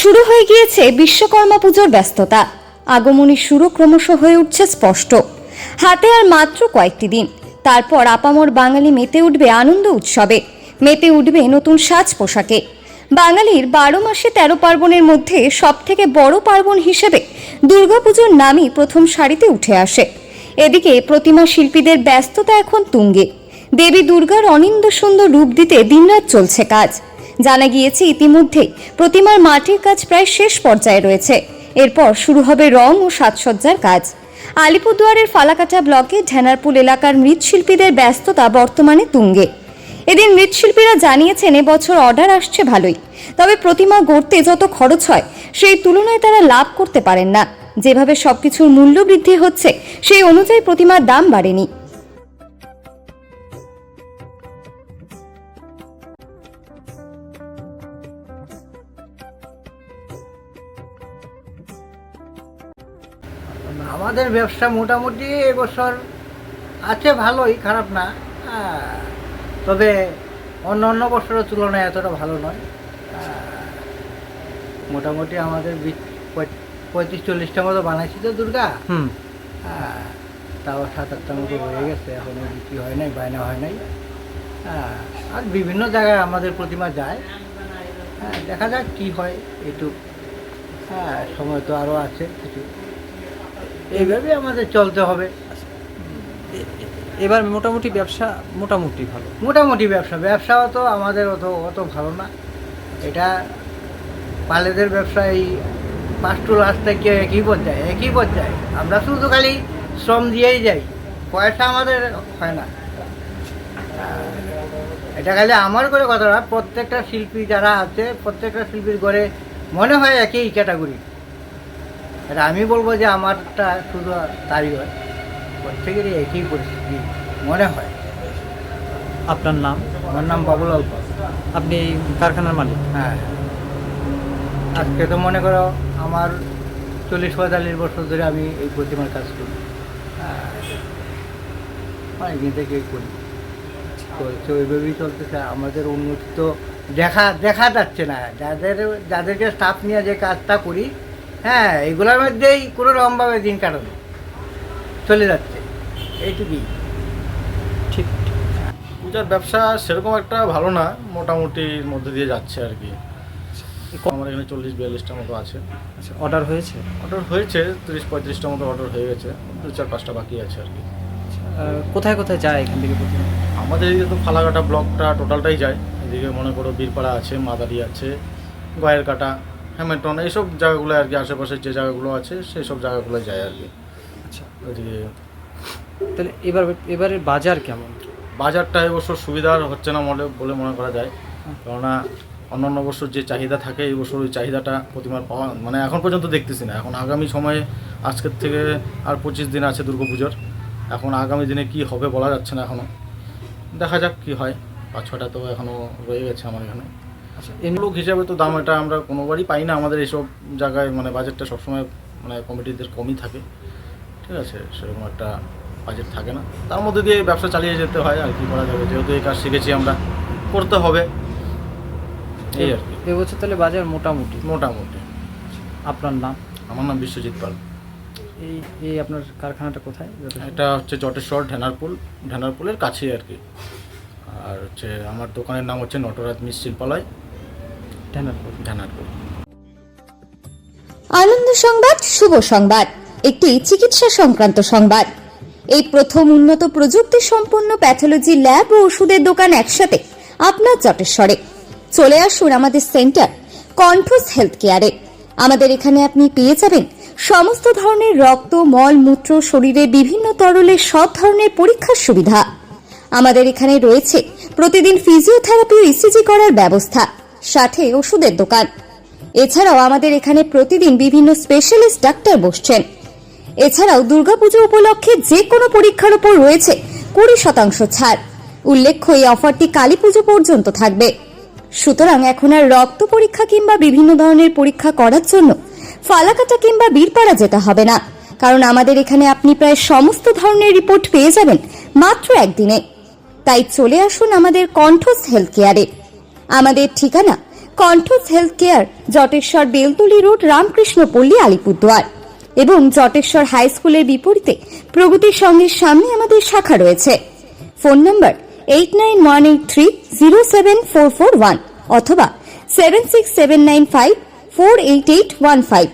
শুরু হয়ে গিয়েছে বিশ্বকর্মা পুজোর ব্যস্ততা। আগমনী শুরু ক্রমশ হয়ে উঠছে স্পষ্ট। হাতে আর মাত্র কয়েকটি দিন। তারপর আপামর বাঙালি মেতে উঠবে আনন্দ উৎসবে। মেতে উঠবে নতুন সাজ পোশাকে। বাঙালির বারো মাসে তেরো পার্বণের মধ্যে সব থেকে বড় পার্বণ হিসেবে দুর্গাপুজোর নামই প্রথম সারিতে উঠে আসে। এদিকে প্রতিমা শিল্পীদের ব্যস্ততা এখন তুঙ্গে। দেবী দুর্গার অনিন্দ সুন্দর রূপ দিতে দিনরাত চলছে কাজ। জানা গিয়েছে ইতিমধ্যেই প্রতিমার মাটির কাজ প্রায় শেষ পর্যায়ে রয়েছে। এরপর শুরু হবে রং ও সাজসজ্জার কাজ। আলিপুরদুয়ারের ফালাকাটা ব্লকে ঢেনারপুল এলাকার মৃৎশিল্পীদের ব্যস্ততা বর্তমানে তুঙ্গে। এদিন মৃৎশিল্পীরা জানিয়েছেন এবছর অর্ডার আসছে ভালোই। তবে প্রতিমা গড়তে যত খরচ হয়, সেই তুলনায় তারা লাভ করতে পারেন না। যেভাবে সবকিছুর মূল্য বৃদ্ধি হচ্ছে, সেই অনুযায়ী প্রতিমার দাম বাড়েনি। আমাদের ব্যবসা মোটামুটি এবছর আছে ভালোই খারাপ না। হ্যাঁ, তবে অন্য অন্য বছরের তুলনায় এতটা ভালো নয়। হ্যাঁ, মোটামুটি আমাদের পঁয়ত্রিশ চল্লিশটা মতো বানাইছি তো দুর্গা। হুম। হ্যাঁ, তাও সাত আটটার মতো হয়ে গেছে এখনও বিক্রি হয় নাই বায়না হয় নাই। হ্যাঁ, আর বিভিন্ন জায়গায় আমাদের প্রতিমা যায়। হ্যাঁ দেখা যাক কি হয় একটু হ্যাঁ সময় তো আরও আছে কিছু এইভাবে আমাদের চলতে হবে। এবার মোটামুটি ব্যবসা মোটামুটি ভালো। মোটামুটি ব্যবসা ব্যবসাও তো আমাদের অত অত ভালো না। এটা পালেদের ব্যবসা এই পাঁচ টু লাস্ট থেকে একই পর্যায়ে একই পর্যায়ে। আমরা শুধু খালি শ্রম দিয়েই যাই পয়সা আমাদের হয় না। এটা খালি আমার করে কথা না প্রত্যেকটা শিল্পী যারা আছে প্রত্যেকটা শিল্পীর ঘরে মনে হয় একই ক্যাটাগরি এটা আমি বলব যে আমারটা শুধু তাই হয়। প্রত্যেকেরই একই পরিস্থিতি মনে হয়। আপনার নাম? আমার নাম বাবুল অল্প আপনি কারখানার মালিক? হ্যাঁ। আজকে তো মনে করো আমার চল্লিশ পঁয়তাল্লিশ বছর ধরে আমি এই প্রতিমার কাজ করি। অনেকদিন থেকে করি। চলছে ওইভাবেই চলতেছে। আমাদের উন্নতি তো দেখা দেখা যাচ্ছে না। যাদের যাদেরকে স্টাফ নিয়ে যে কাজটা করি হ্যাঁ এগুলোর মধ্যেই কোনো রকমভাবে দিন কাটানো। চলে যাচ্ছে। এইটুকুই। ঠিক ঠিক। পূজার ব্যবসা সেরকম একটা ভালো না মোটামুটির মধ্যে দিয়ে যাচ্ছে আর কি। আমার এখানে চল্লিশ বিয়াল্লিশটার মতো আছে। আচ্ছা অর্ডার হয়েছে? অর্ডার হয়েছে তিরিশ পঁয়ত্রিশটার মতো অর্ডার হয়ে গেছে। দু চার পাঁচটা বাকি আছে আর কি। কোথায় কোথায় যায় এখান থেকে আমাদের এদিকে তো ফালাকাটা ব্লকটা টোটালটাই যায়। এদিকে মনে করো বীরপাড়া আছে মাদারি আছে গয়ের কাটা হ্যামিল্টন এইসব জায়গাগুলো আর কি আশেপাশে যে জায়গাগুলো আছে সেই সব জায়গাগুলো যায় আর কি। আচ্ছা। তাহলে এবার এবারের বাজার কেমন? বাজারটা এবছর সুবিধার হচ্ছে না মনে বলে মনে করা যায়। কেননা অন্যান্য বছর যে চাহিদা থাকে এই বছর ওই চাহিদাটা প্রতিমার পাওয়া মানে এখন পর্যন্ত দেখতেছি না। এখন আগামী সময়ে আজকের থেকে আর পঁচিশ দিন আছে দুর্গাপুজোর এখন আগামী দিনে কি হবে বলা যাচ্ছে না এখনও দেখা যাক কি হয়। পাঁচ ছটা তো এখনও রয়ে গেছে আমার এখানে। আচ্ছা লোক হিসাবে তো দাম এটা আমরা কোনোবারই পাই না। আমাদের এইসব জায়গায় মানে বাজেটটা সবসময় মানে কমিটিদের কমই থাকে। ঠিক আছে সেরকম একটা বাজেট থাকে না। তার মধ্যে দিয়ে ব্যবসা চালিয়ে যেতে হয় আর কি করা যাবে। যেহেতু এই কাজ শিখেছি আমরা করতে হবে। এই আর কি। এবছর তাহলে বাজার মোটামুটি? মোটামুটি। আপনার নাম? আমার নাম বিশ্বজিৎ পাল। এই এই আপনার কারখানাটা কোথায়? এটা হচ্ছে জটেশ্বর ঢেনারপুল ঢেনারপুলের কাছেই আর কি। আর হচ্ছে আমার দোকানের নাম হচ্ছে নটরাজ মিস শিল্পালয় ঢেনারপুর। আনন্দ সংবাদ শুভ সংবাদ একটি চিকিৎসা সংক্রান্ত সংবাদ। এই প্রথম উন্নত প্রযুক্তি সম্পন্ন প্যাথোলজি ল্যাব ও ওষুধের দোকান একসাথে আপনার জটেশ্বরে। চলে আসুন আমাদের সেন্টার কন্ট্রোস হেলথ কেয়ারে আমাদের এখানে আপনি পেয়ে যাবেন সমস্ত ধরনের রক্ত মল মূত্র শরীরে বিভিন্ন তরলের সব ধরনের পরীক্ষার সুবিধা। আমাদের এখানে রয়েছে প্রতিদিন ফিজিওথেরাপি ও ইসিজি করার ব্যবস্থা। সাথে ওষুধের দোকান। এছাড়াও আমাদের এখানে প্রতিদিন বিভিন্ন স্পেশালিস্ট ডাক্তার বসছেন। এছাড়াও দুর্গাপুজো উপলক্ষে যে কোনো পরীক্ষার উপর রয়েছে কুড়ি শতাংশ ছাড়। উল্লেখ্য, এই অফারটি কালী পুজো পর্যন্ত থাকবে। সুতরাং এখন আর রক্ত পরীক্ষা কিংবা বিভিন্ন ধরনের পরীক্ষা করার জন্য ফালাকাটা কিংবা বীরপাড়া যেতে হবে না। কারণ আমাদের এখানে আপনি প্রায় সমস্ত ধরনের রিপোর্ট পেয়ে যাবেন মাত্র একদিনে। তাই চলে আসুন আমাদের কণ্ঠস হেলথ কেয়ারে আমাদের ঠিকানা কণ্ঠস health care Jateshwar Beltali road Ramkrishnapalli Alipurduar. এবং জটেশ্বর হাই স্কুলের বিপরীতে প্রগতির সঙ্গে সামনে আমাদের শাখা রয়েছে। Phone number eight nine one eight three zero seven four four one অথবা seven six seven nine five four eight eight one five